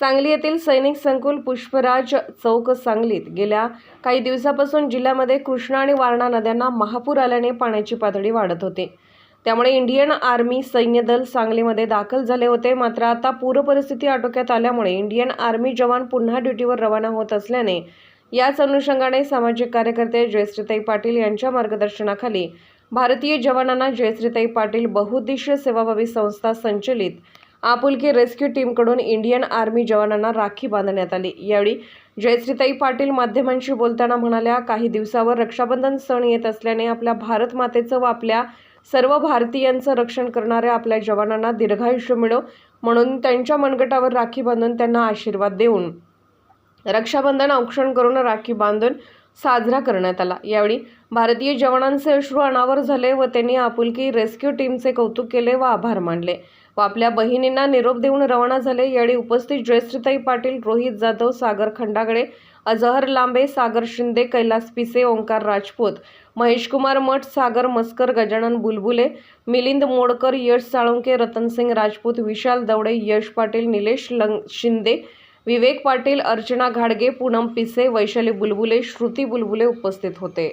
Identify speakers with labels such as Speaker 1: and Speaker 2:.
Speaker 1: सांगली येथील सैनिक संकुल पुष्पराज चौक सांगलीत गेल्या काही दिवसापासून जिल्ह्यामध्ये कृष्णा आणि वारणा नद्यांना महापूर आल्याने पाण्याची पातळी वाढत होती. त्यामुळे इंडियन आर्मी सैन्य दल सांगलीमध्ये दाखल झाले होते. मात्र आता पूरपरिस्थिती आटोक्यात आल्यामुळे इंडियन आर्मी जवान पुन्हा ड्युटीवर रवाना होत असल्याने याच अनुषंगाने सामाजिक कार्यकर्ते जयश्रीताई पाटील यांच्या मार्गदर्शनाखाली भारतीय जवानांना जयश्रीताई पाटील बहुउद्देशीय सेवाभावी संस्था संचलित आपुलकी रेस्क्यू टीमकडून इंडियन आर्मी जवानांना राखी बांधण्यात आली. यावेळी जयश्रीताई पाटील माध्यमांशी बोलताना म्हणाल्या काही दिवसावर रक्षाबंधन सण येत असल्याने आपल्या भारत मातेचं व आपल्या सर्व भारतीयांचं रक्षण करणाऱ्या आपल्या जवानांना दीर्घायुष्य मिळो म्हणून त्यांच्या मनगटावर राखी बांधून त्यांना आशीर्वाद देऊन रक्षाबंधन औक्षण करून राखी बांधून साजरा करण्यात आला. यावेळी भारतीय जवानांचे अश्रू अनावर झाले व त्यांनी आपुलकी रेस्क्यू टीमचे कौतुक केले व आभार मानले व आपल्या बहिणींना निरोप देऊन रवाना झाले. यावेळी उपस्थित जयश्रीताई पाटील रोहित जाधव सागर खंडागळे अजहर लांबे सागर शिंदे कैलास पिसे ओंकार राजपूत महेशकुमार मठ सागर मस्कर गजानन बुलबुले मिलिंद मोडकर यश साळुंके रतनसिंग राजपूत विशाल दवडे यश पाटील निलेश लंग शिंदे विवेक पाटील अर्चना घाडगे पूनम पिसे वैशाली बुलबुले श्रुती बुलबुले उपस्थित होते.